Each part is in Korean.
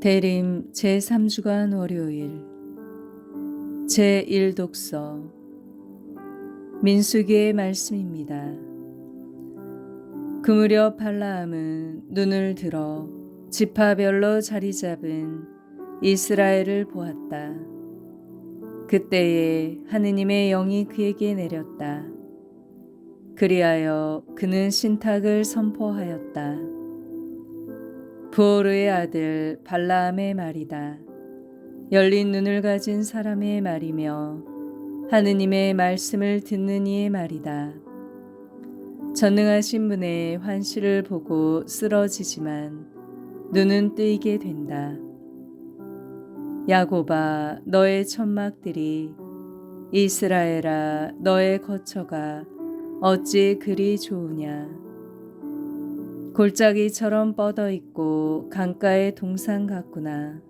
대림 제3주간 월요일 제1독서 민수기의 말씀입니다. 그 무렵 발라함은 눈을 들어 지파별로 자리 잡은 이스라엘을 보았다. 그때에 하느님의 영이 그에게 내렸다. 그리하여 그는 신탁을 선포하였다. 부오르의 아들 발라함의 말이다. 열린 눈을 가진 사람의 말이며 하느님의 말씀을 듣는 이의 말이다. 전능하신 분의 환시를 보고 쓰러지지만 눈은 뜨이게 된다. 야고바 너의 천막들이 이스라엘아 너의 거처가 어찌 그리 좋으냐 골짜기처럼 뻗어 있고 강가의 동산 같구나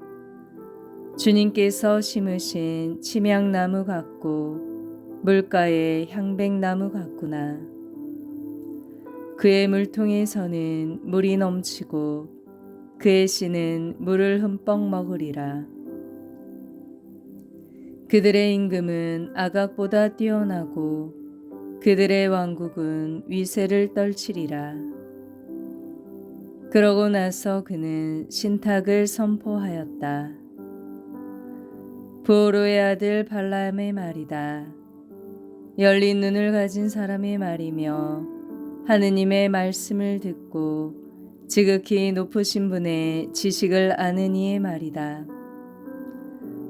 주님께서 심으신 침향나무 같고 물가의 향백나무 같구나 그의 물통에서는 물이 넘치고 그의 씨는 물을 흠뻑 먹으리라. 그들의 임금은 아각보다 뛰어나고 그들의 왕국은 위세를 떨치리라. 그러고 나서 그는 신탁을 선포하였다. 부오로의 아들 발람의 말이다. 열린 눈을 가진 사람의 말이며 하느님의 말씀을 듣고 지극히 높으신 분의 지식을 아는 이의 말이다.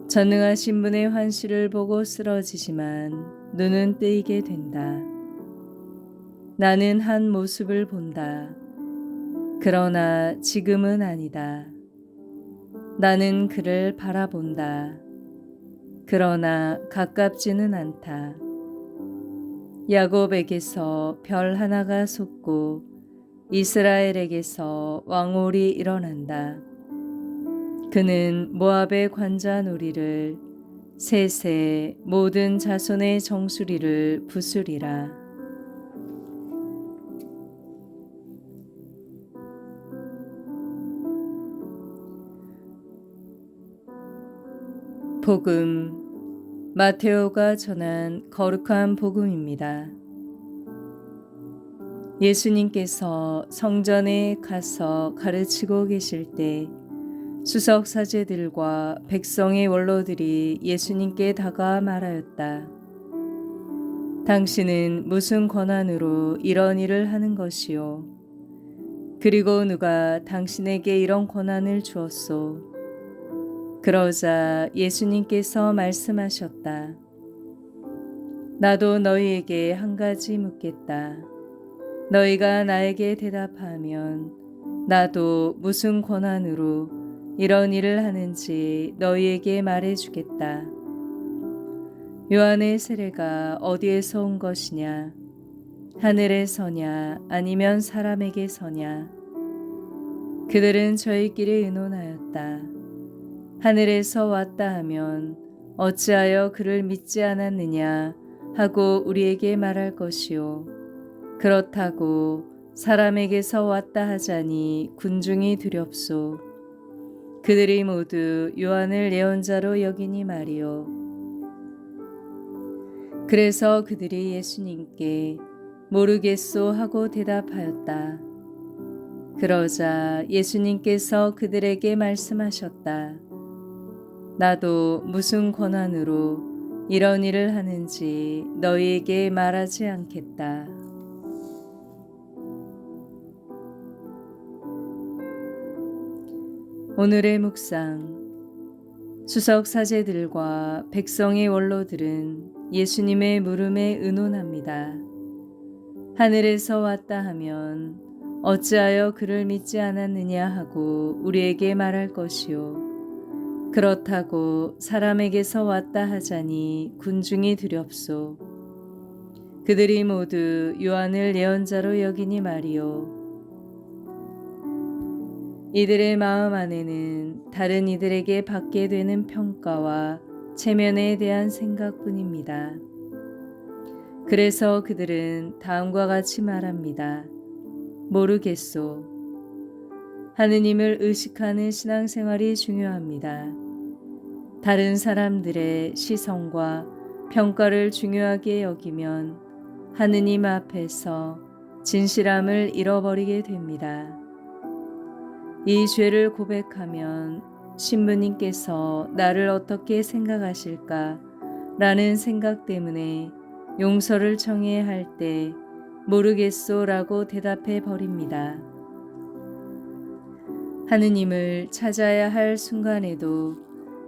전능하신 분의 환시를 보고 쓰러지지만 눈은 뜨이게 된다. 나는 한 모습을 본다. 그러나 지금은 아니다. 나는 그를 바라본다. 그러나 가깝지는 않다. 야곱에게서 별 하나가 솟고 이스라엘에게서 왕홀이 일어난다. 그는 모압의 관자 놀이를 셋의 모든 자손의 정수리를 부수리라. 복음 마테오가 전한 거룩한 복음입니다. 예수님께서 성전에 가서 가르치고 계실 때 수석 사제들과 백성의 원로들이 예수님께 다가와 말하였다. 당신은 무슨 권한으로 이런 일을 하는 것이요? 그리고 누가 당신에게 이런 권한을 주었소? 그러자 예수님께서 말씀하셨다. 나도 너희에게 한 가지 묻겠다. 너희가 나에게 대답하면 나도 무슨 권한으로 이런 일을 하는지 너희에게 말해주겠다. 요한의 세례가 어디에서 온 것이냐? 하늘에서냐 아니면 사람에게서냐? 그들은 저희끼리 의논하였다. 하늘에서 왔다 하면 어찌하여 그를 믿지 않았느냐 하고 우리에게 말할 것이요. 그렇다고 사람에게서 왔다 하자니 군중이 두렵소. 그들이 모두 요한을 예언자로 여기니 말이요. 그래서 그들이 예수님께 모르겠소 하고 대답하였다. 그러자 예수님께서 그들에게 말씀하셨다. 나도 무슨 권한으로 이런 일을 하는지 너희에게 말하지 않겠다. 오늘의 묵상 수석 사제들과 백성의 원로들은 예수님의 물음에 의논합니다. 하늘에서 왔다 하면 어찌하여 그를 믿지 않았느냐 하고 우리에게 말할 것이요. 그렇다고 사람에게서 왔다 하자니 군중이 두렵소. 그들이 모두 요한을 예언자로 여기니 말이요. 이들의 마음 안에는 다른 이들에게 받게 되는 평가와 체면에 대한 생각뿐입니다. 그래서 그들은 다음과 같이 말합니다. 모르겠소. 하느님을 의식하는 신앙생활이 중요합니다. 다른 사람들의 시선과 평가를 중요하게 여기면 하느님 앞에서 진실함을 잃어버리게 됩니다. 이 죄를 고백하면 신부님께서 나를 어떻게 생각하실까 라는 생각 때문에 용서를 청해야 할때 모르겠소 라고 대답해 버립니다. 하느님을 찾아야 할 순간에도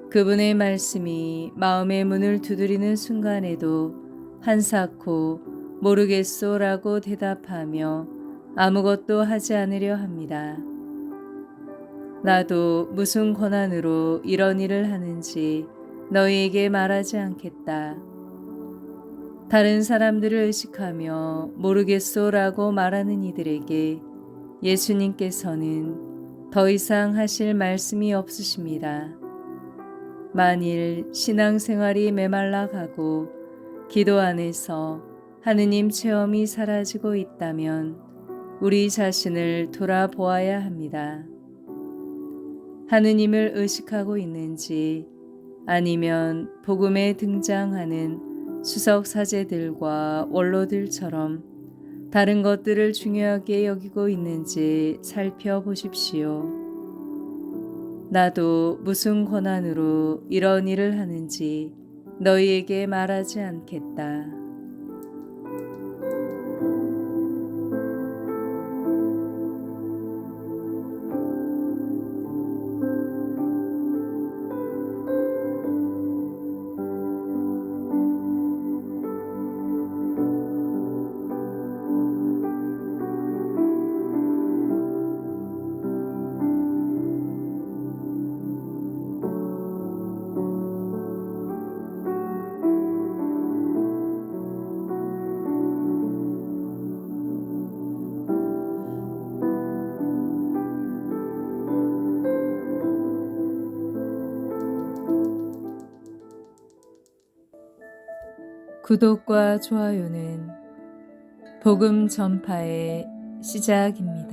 그분의 말씀이 마음의 문을 두드리는 순간에도 한사코 모르겠소 라고 대답하며 아무것도 하지 않으려 합니다. 나도 무슨 권한으로 이런 일을 하는지 너희에게 말하지 않겠다. 다른 사람들을 의식하며 모르겠소 라고 말하는 이들에게 예수님께서는 더 이상 하실 말씀이 없으십니다. 만일 신앙생활이 메말라 가고 기도 안에서 하느님 체험이 사라지고 있다면 우리 자신을 돌아보아야 합니다. 하느님을 의식하고 있는지 아니면 복음에 등장하는 수석 사제들과 원로들처럼 다른 것들을 중요하게 여기고 있는지 살펴보십시오. 나도 무슨 권한으로 이런 일을 하는지 너희에게 말하지 않겠다. 구독과 좋아요는 복음 전파의 시작입니다.